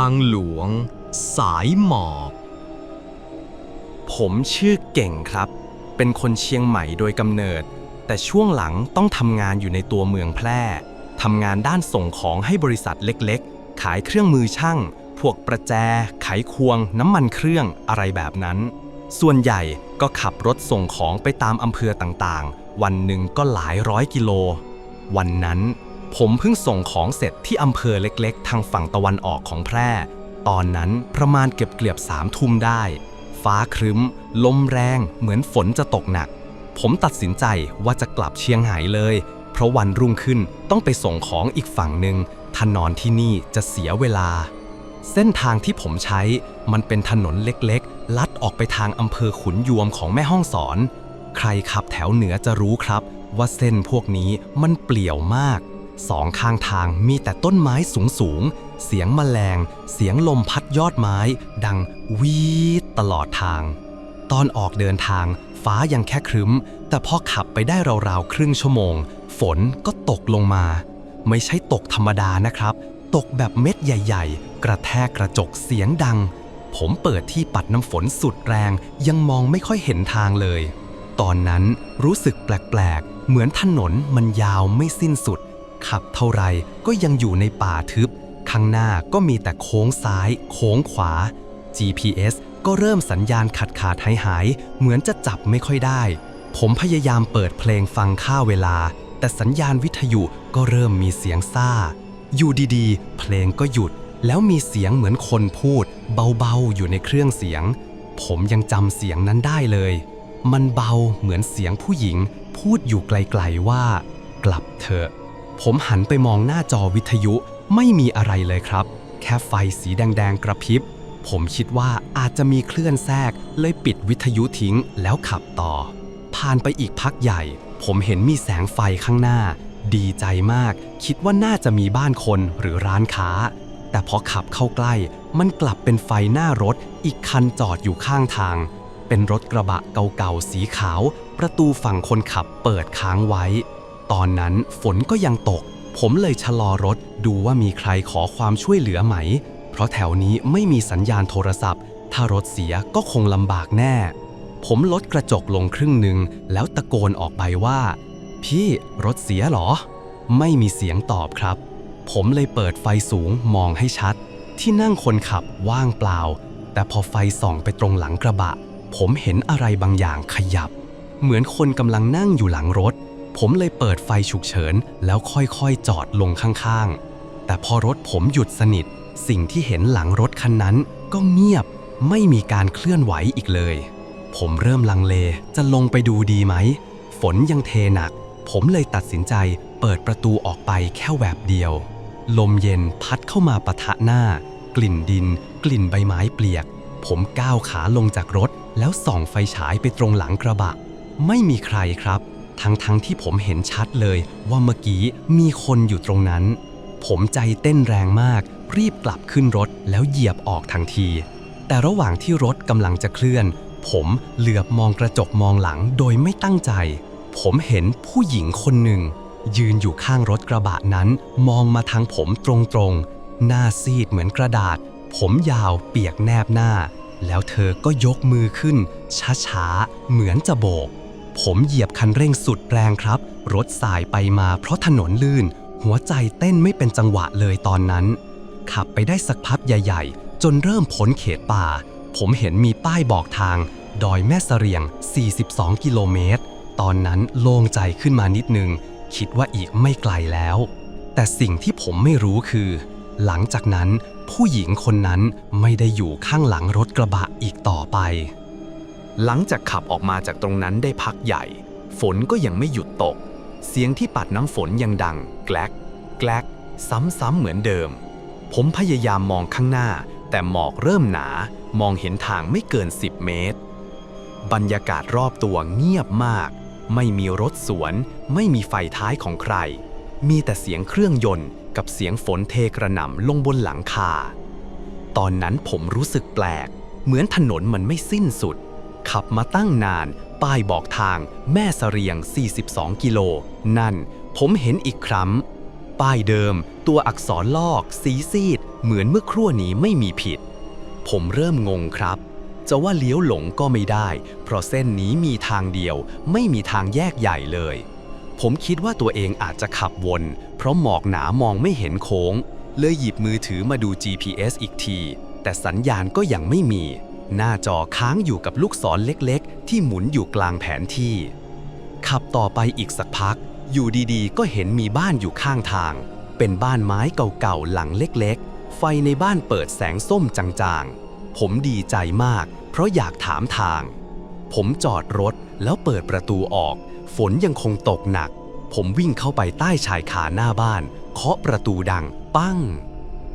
างหลวง สายหมอกผมชื่อเก่งครับ เป็นคนเชียงใหม่โดยกำเนิด แต่ช่วงหลังต้องทำงานอยู่ในตัวเมืองแพร่ทำงานด้านส่งของให้บริษัทเล็กๆ ขายเครื่องมือช่าง พวกประแจ ไขควง น้ำมันเครื่อง อะไรแบบนั้น ส่วนใหญ่ก็ขับรถส่งของไปตามอำเภอต่างๆ วันหนึ่งก็หลายร้อยกิโล วันนั้น ผมเพิ่งส่งของเสร็จที่อำเภอเล็กๆ ทางฝั่งตะวันออกของแพร่ ตอนนั้นประมาณเกือบเกือบสามทุ่มได้ ฟ้าครึ้ม ลมแรง เหมือนฝนจะตกหนัก ผมตัดสินใจว่าจะกลับเชียงหายเลย เพราะวันรุ่งขึ้นต้องไปส่งของอีกฝั่งหนึ่งถ้านอนที่นี่จะเสียเวลา เส้นทางที่ผมใช้มันเป็นถนนเล็กๆ ลัดออกไปทางอำเภอขุนยวมของแม่ห้องสอน ใครขับแถวเหนือจะรู้ครับ ว่าเส้นพวกนี้มันเปลี่ยวมาก สองข้างทางมีแต่ต้นไม้สูงๆเสียงแมลง เสียงลมพัดยอดไม้ ดังวีดตลอดทาง ตอนออกเดินทาง ฟ้ายังแค่ครึ้ม แต่พอขับไปได้ราวๆครึ่งชั่วโมง ฝนก็ตกลงมา ไม่ใช่ตกธรรมดานะครับ ตกแบบเม็ดใหญ่ ๆ กระแทกกระจกเสียงดัง ผมเปิดที่ปัดน้ำฝนสุดแรง ยังมองไม่ค่อยเห็นทางเลย ตอนนั้นรู้สึกแปลกๆ เหมือนถนนมันยาวไม่สิ้นสุด ขับเท่าไรก็ยังอยู่ในป่าทึบ ข้างหน้าก็มีแต่โค้งซ้าย โค้งขวา GPS ก็เริ่มสัญญาณขาดขาดหายหาย เหมือนจะจับไม่ค่อยได้ ผมพยายามเปิดเพลงฟังค่าเวลา แต่สัญญาณวิทยุก็เริ่มมีเสียงซ่า อยู่ดีๆ เพลงก็หยุด แล้วมีเสียงเหมือนคนพูด เบาๆ อยู่ในเครื่องเสียง ผมยังจำเสียงนั้นได้เลย มันเบาเหมือนเสียงผู้หญิง พูดอยู่ไกลๆว่า กลับเถอะ ผมหันไปมองหน้าจอวิทยุไม่มีอะไรเลยครับ แค่ไฟสีแดงๆกระพริบ ผมคิดว่าอาจจะมีเคลื่อนแทรก เลยปิดวิทยุทิ้งแล้วขับต่อ ผ่านไปอีกพักใหญ่ ผมเห็นมีแสงไฟข้างหน้า ดีใจมาก คิดว่าน่าจะมีบ้านคนหรือร้านค้า แต่พอขับเข้าใกล้ มันกลับเป็นไฟหน้ารถ อีกคันจอดอยู่ข้างทาง เป็นรถกระบะเก่าๆสีขาว ประตูฝั่งคนขับเปิดค้างไว้ ตอนนั้นฝนก็ยังตก ผมเลยชะลอรถดูว่ามีใครขอความช่วยเหลือไหม เพราะแถวนี้ไม่มีสัญญาณโทรศัพท์ ถ้ารถเสียก็คงลำบากแน่ ผมลดกระจกลงครึ่งหนึ่งแล้วตะโกนออกไปว่า พี่รถเสียเหรอ ไม่มีเสียงตอบครับ ผมเลยเปิดไฟสูงมองให้ชัด ที่นั่งคนขับว่างเปล่า แต่พอไฟส่องไปตรงหลังกระบะ ผมเห็นอะไรบางอย่างขยับ เหมือนคนกำลังนั่งอยู่หลังรถ ผมเลยเปิดไฟฉุกเฉินแล้วค่อยๆจอดลงข้างๆ แต่พอรถผมหยุดสนิท สิ่งที่เห็นหลังรถคันนั้นก็เงียบไม่มีการเคลื่อนไหวอีกเลย ผมเริ่มลังเลจะลงไปดูดีไหม ฝนยังเทหนัก ผมเลยตัดสินใจเปิดประตูออกไปแค่แวบเดียว ลมเย็นพัดเข้ามาปะทะหน้า กลิ่นดิน กลิ่นใบไม้เปียก ผมก้าวขาลงจากรถ แล้วส่องไฟฉายไปตรงหลังกระบะ ไม่มีใครครับ ทั้งๆทที่ผมเห็นชัดเลยว่าเมื่อกี้มีคนอยู่ตรงนั้น ผมใจเต้นแรงมาก รีบกลับขึ้นรถแล้วเหยียบออกทันที แต่ระหว่างที่รถกำลังจะเคลื่อน ผมเหลือบมองกระจกมองหลังโดยไม่ตั้งใจ ผมเห็นผู้หญิงคนหนึ่ง ยืนอยู่ข้างรถกระบะนั้น มองมาทางผมตรงๆ หน้าซีดเหมือนกระดาษ ผมยาวเปียกแนบหน้า แล้วเธอก็ยกมือขึ้น ช้าๆ เหมือนจะโบก ผมเหยียบคันเร่งสุดแรงครับ รถสายไปมาเพราะถนนลื่น หัวใจเต้นไม่เป็นจังหวะเลยตอนนั้น ขับไปได้สักพักใหญ่ ๆ จนเริ่มพ้นเขตป่า ผมเห็นมีป้ายบอกทาง ดอยแม่เสเรียง 42 กิโลเมตร ตอนนั้นโล่งใจขึ้นมานิดนึง คิดว่าอีกไม่ไกลแล้ว แต่สิ่งที่ผมไม่รู้คือ หลังจากนั้นผู้หญิงคนนั้นไม่ได้อยู่ข้างหลังรถกระบะอีกต่อไป หลังจากขับออกมาจากตรงนั้นได้พักใหญ่ ฝนก็ยังไม่หยุดตก เสียงที่ปัดน้ำฝนยังดัง แกลกแกลกซ้ำๆเหมือนเดิม ผมพยายามมองข้างหน้า แต่หมอกเริ่มหนา มองเห็นทางไม่เกิน 10 เมตร บรรยากาศรอบตัวเงียบมาก ไม่มีรถสวน ไม่มีไฟท้ายของใคร มีแต่เสียงเครื่องยนต์ กับเสียงฝนเทกระหน่ำลงบนหลังคา ตอนนั้นผมรู้สึกแปลก เหมือนถนนมันไม่สิ้นสุด ขับมาตั้งนาน ป้ายบอกทางแม่เสรียง 42 กิโล นั่น ผมเห็นอีกครั้ง ป้ายเดิม ตัวอักษรลอก สีซีด เหมือนเมื่อครู่นี้ไม่มีผิด ผมเริ่มงงครับ จะว่าเลี้ยวหลงก็ไม่ได้ เพราะเส้นนี้มีทางเดียว ไม่มีทางแยกใหญ่เลย ผมคิดว่าตัวเองอาจจะขับวน เพราะหมอกหนามองไม่เห็นโค้ง เลยหยิบมือถือมาดู GPS อีกที แต่สัญญาณก็ยังไม่มี หน้าจอค้างอยู่กับลูกศรเล็กๆ ที่หมุนอยู่กลางแผนที่ ขับต่อไปอีกสักพัก อยู่ดีๆ ก็เห็นมีบ้านอยู่ข้างทาง เป็นบ้านไม้เก่าๆ หลังเล็กๆ ไฟในบ้านเปิดแสงส้มจางๆ ผมดีใจมาก เพราะอยากถามทาง ผมจอดรถแล้วเปิดประตูออก ฝนยังคงตกหนัก ผมวิ่งเข้าไปใต้ชายคาหน้าบ้าน เคาะประตูดัง ปั้ง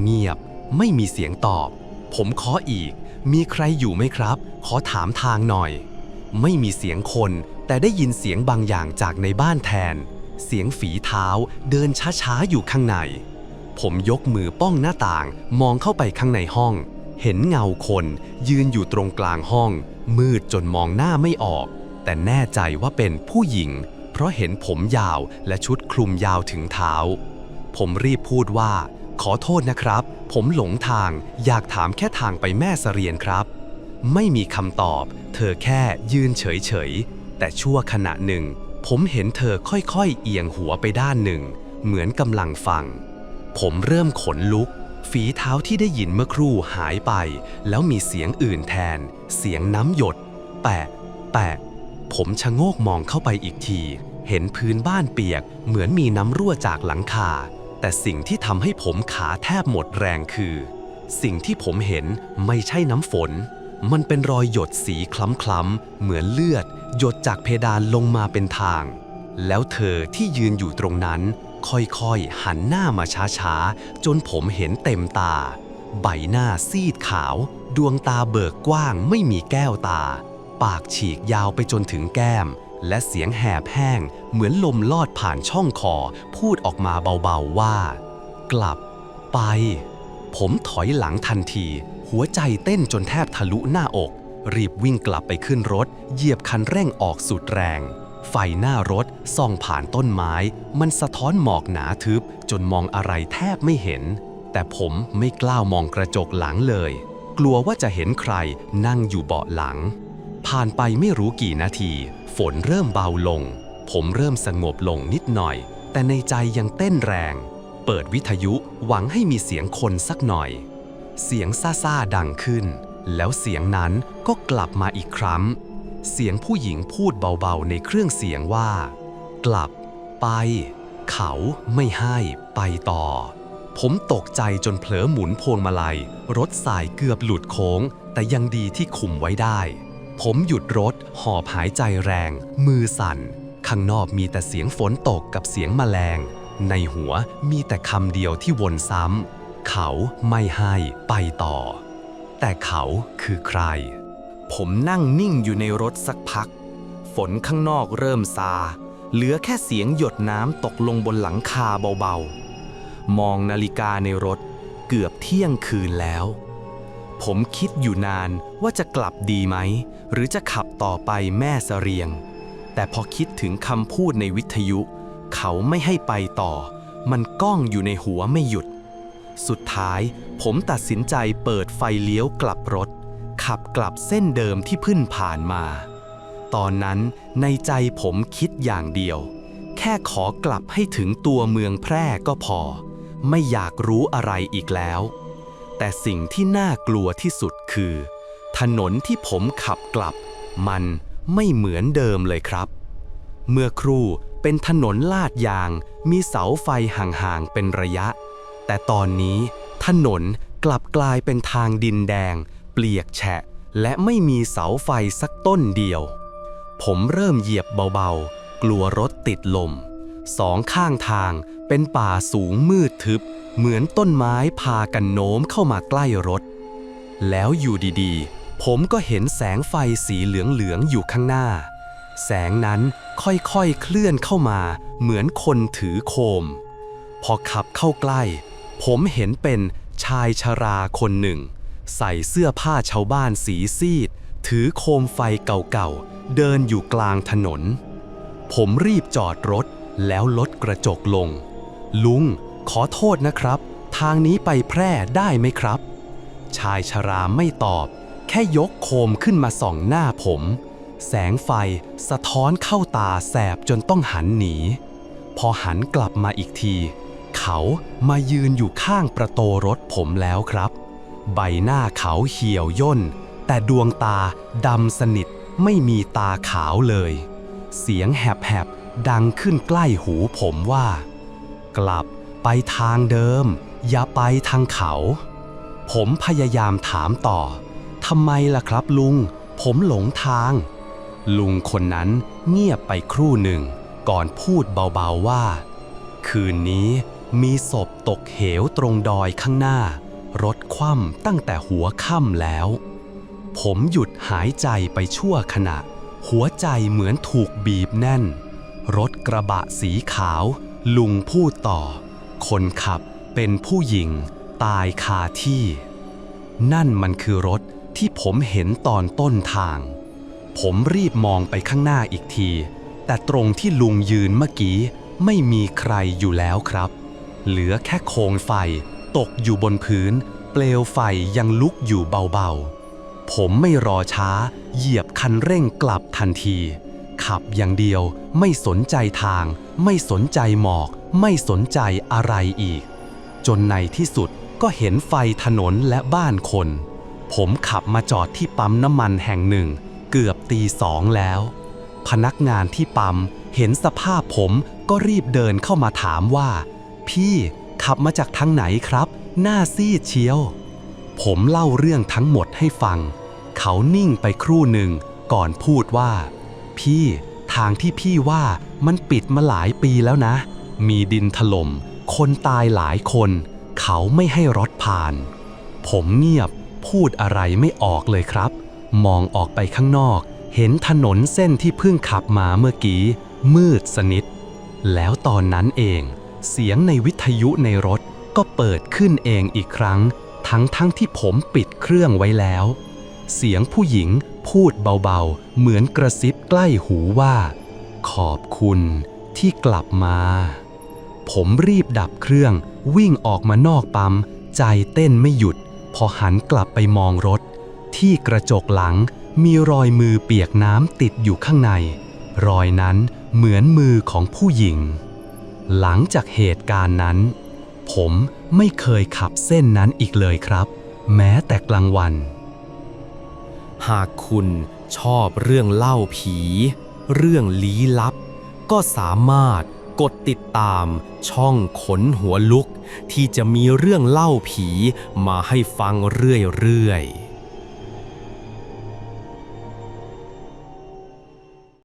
เงียบ ไม่มีเสียงตอบ ผมเคาะอีก มีใครอยู่ไหมครับ ขอถามทางหน่อย ไม่มีเสียงคนแต่ได้ยินเสียงบางอย่างจากในบ้านแทน เสียงฝีเท้าเดินช้าๆอยู่ข้างใน ผมยกมือป้องหน้าต่างมองเข้าไปข้างในห้อง เห็นเงาคนยืนอยู่ตรงกลางห้อง มืดจนมองหน้าไม่ออก แต่แน่ใจว่าเป็นผู้หญิง เพราะเห็นผมยาวและชุดคลุมยาวถึงเท้า ผมรีบพูดว่า ขอโทษนะครับ ผมหลงทางอยากถามแค่ทางไปแม่สเสรียนครับ ไม่มีคำตอบ เธอแค่ยืนเฉยๆ แต่ชั่วขณะหนึ่ง ผมเห็นเธอค่อยๆ เอียงหัวไปด้านหนึ่ง เหมือนกำลังฟัง ผมเริ่มขนลุก ฝีเท้าที่ได้ยินเมื่อครู่หายไป แล้วมีเสียงอื่นแทน เสียงน้ำหยด แปะ แปะ ผมชะโงกมองเข้าไปอีกที เห็นพื้นบ้านเปียก เหมือนมีน้ำรั่วจากหลังคา แต่สิ่งที่ทำให้ผมขาแทบหมดแรงคือ สิ่งที่ผมเห็นไม่ใช่น้ำฝน มันเป็นรอยหยดสีคล้ำๆ เหมือนเลือด หยดจากเพดานลงมาเป็นทาง แล้วเธอที่ยืนอยู่ตรงนั้น ค่อยๆ หันหน้ามาช้าๆ จนผมเห็นเต็มตา ใบหน้าซีดขาว ดวงตาเบิกกว้างไม่มีแก้วตา ปากฉีกยาวไปจนถึงแก้ม และเสียงแหบแห้งเหมือนลมลอดผ่านช่องคอ พูดออกมาเบาๆว่า กลับไป ผมถอยหลังทันที หัวใจเต้นจนแทบทะลุหน้าอก รีบวิ่งกลับไปขึ้นรถ เหยียบคันเร่งออกสุดแรง ไฟหน้ารถส่องผ่านต้นไม้ มันสะท้อนหมอกหนาทึบ จนมองอะไรแทบไม่เห็น แต่ผมไม่กล้ามองกระจกหลังเลย กลัวว่าจะเห็นใครนั่งอยู่เบาะหลัง ผ่านไปไม่รู้กี่นาที ฝนเริ่มเบาลง ผมเริ่มสงบลงนิดหน่อย แต่ในใจยังเต้นแรง เปิดวิทยุหวังให้มีเสียงคนสักหน่อย เสียงซ่าๆดังขึ้น แล้วเสียงนั้นก็กลับมาอีกครั้ง เสียงผู้หญิงพูดเบาๆในเครื่องเสียงว่า กลับ ไป เขาไม่ให้ไปต่อ ผมตกใจจนเผลอหมุนพวงมาลัย รถสายเกือบหลุดโค้ง แต่ยังดีที่คุมไว้ได้ ผมหยุดรถ หอบหายใจแรง มือสั่น ข้างนอกมีแต่เสียงฝนตกกับเสียงแมลง ในหัวมีแต่คำเดียวที่วนซ้ำ เขาไม่ให้ไปต่อ แต่เขาคือใคร ผมนั่งนิ่งอยู่ในรถสักพัก ฝนข้างนอกเริ่มซา เหลือแค่เสียงหยดน้ำตกลงบนหลังคาเบาๆ มองนาฬิกาในรถเกือบเที่ยงคืนแล้ว ผมคิดอยู่นานว่าจะกลับดีไหม หรือจะขับต่อไปแม่เสรียง แต่พอคิดถึงคำพูดในวิทยุ เขาไม่ให้ไปต่อ มันก้องอยู่ในหัวไม่หยุด สุดท้ายผมตัดสินใจเปิดไฟเลี้ยวกลับรถ ขับกลับเส้นเดิมที่พิ่นผ่านมา ตอนนั้นในใจผมคิดอย่างเดียว แค่ขอกลับให้ถึงตัวเมืองแพร่ก็พอ ไม่อยากรู้อะไรอีกแล้ว แต่สิ่งที่น่ากลัวที่สุดคือ ถนนที่ผมขับกลับ มันไม่เหมือนเดิมเลยครับ เมื่อครู่เป็นถนนลาดยาง มีเสาไฟห่างๆเป็นระยะ แต่ตอนนี้ถนนกลับกลายเป็นทางดินแดง เปลียกแฉะ และไม่มีเสาไฟสักต้นเดียว ผมเริ่มเหยียบเบาๆ กลัวรถติดลม สองข้างทางเป็นป่าสูงมืดทึบ เหมือนต้นไม้พากันโน้มเข้ามาใกล้รถ แล้วอยู่ดีๆ ผมก็เห็นแสงไฟสีเหลืองๆอยู่ข้างหน้า แสงนั้นค่อยๆเคลื่อนเข้ามา เหมือนคนถือโคม พอขับเข้าใกล้ ผมเห็นเป็นชายชราคนหนึ่ง ใส่เสื้อผ้าชาวบ้านสีซีด ถือโคมไฟเก่าๆ เดินอยู่กลางถนน ผมรีบจอดรถแล้วลดกระจกลง ลุง ขอโทษนะครับ ทางนี้ไปแพร่ได้ไหมครับ ชายชราไม่ตอบ แค่ยกโคมขึ้นมาส่องหน้าผม แสงไฟสะท้อนเข้าตาแสบจนต้องหันหนี พอหันกลับมาอีกที เขามายืนอยู่ข้างประตูรถผมแล้วครับ ใบหน้าเขาเหี่ยวย่น แต่ดวงตาดำสนิทไม่มีตาขาวเลย เสียงแหบๆดังขึ้นใกล้หูผมว่า กลับ ไปทางเดิม อย่าไปทางเขา ผมพยายามถามต่อทำไมล่ะครับลุง ผมหลงทาง ลุงคนนั้นเงียบไปครู่หนึ่ง ก่อนพูดเบาๆว่า คืนนี้มีศพตกเหวตรงดอยข้างหน้า รถคว่ำตั้งแต่หัวค่ำแล้ว ผมหยุดหายใจไปชั่วขณะ หัวใจเหมือนถูกบีบแน่น รถกระบะสีขาว ลุงพูดต่อ คนขับเป็นผู้หญิงตายคาที่ นั่นมันคือรถที่ผมเห็นตอนต้นทาง ผมรีบมองไปข้างหน้าอีกที แต่ตรงที่ลุงยืนเมื่อกี้ไม่มีใครอยู่แล้วครับ เหลือแค่โคมไฟตกอยู่บนพื้น เปลวไฟยังลุกอยู่เบาๆ ผมไม่รอช้า เหยียบคันเร่งกลับทันที ขับอย่างเดียวไม่สนใจทาง ไม่สนใจหมอก ไม่สนใจอะไรอีก จนในที่สุดก็เห็นไฟถนนและบ้านคน ผมขับมาจอดที่ปั๊มน้ำมันแห่งหนึ่ง เกือบตีสองแล้ว พนักงานที่ปั๊มเห็นสภาพผมก็รีบเดินเข้ามาถามว่า พี่ขับมาจากทางไหนครับ หน้าซีดเชียว ผมเล่าเรื่องทั้งหมดให้ฟัง เขานิ่งไปครู่หนึ่งก่อนพูดว่า พี่ทางที่พี่ว่ามันปิดมาหลายปีแล้วนะ มีดินถล่ม คนตายหลายคน เขาไม่ให้รถผ่าน ผมเงียบพูดอะไรไม่ออกเลยครับ มองออกไปข้างนอก เห็นถนนเส้นที่เพิ่งขับมาเมื่อกี้ มืดสนิท แล้วตอนนั้นเอง เสียงในวิทยุในรถก็เปิดขึ้นเองอีกครั้ง ทั้งทั้งที่ผมปิดเครื่องไว้แล้ว เสียงผู้หญิงพูดเบาๆ เหมือนกระซิบใกล้หูว่า ขอบคุณที่กลับมา ผมรีบดับเครื่อง วิ่งออกมานอกปั๊ม ใจเต้นไม่หยุด พอหันกลับไปมองรถ ที่กระจกหลังมีรอยมือเปียกน้ำติดอยู่ข้างใน รอยนั้นเหมือนมือของผู้หญิง หลังจากเหตุการณ์นั้น ผมไม่เคยขับเส้นนั้นอีกเลยครับ แม้แต่กลางวัน หากคุณชอบเรื่องเล่าผี เรื่องลี้ลับ ก็สามารถ กดติดตามช่องขนหัวลุก ที่จะมีเรื่องเล่าผีมาให้ฟังเรื่อยๆ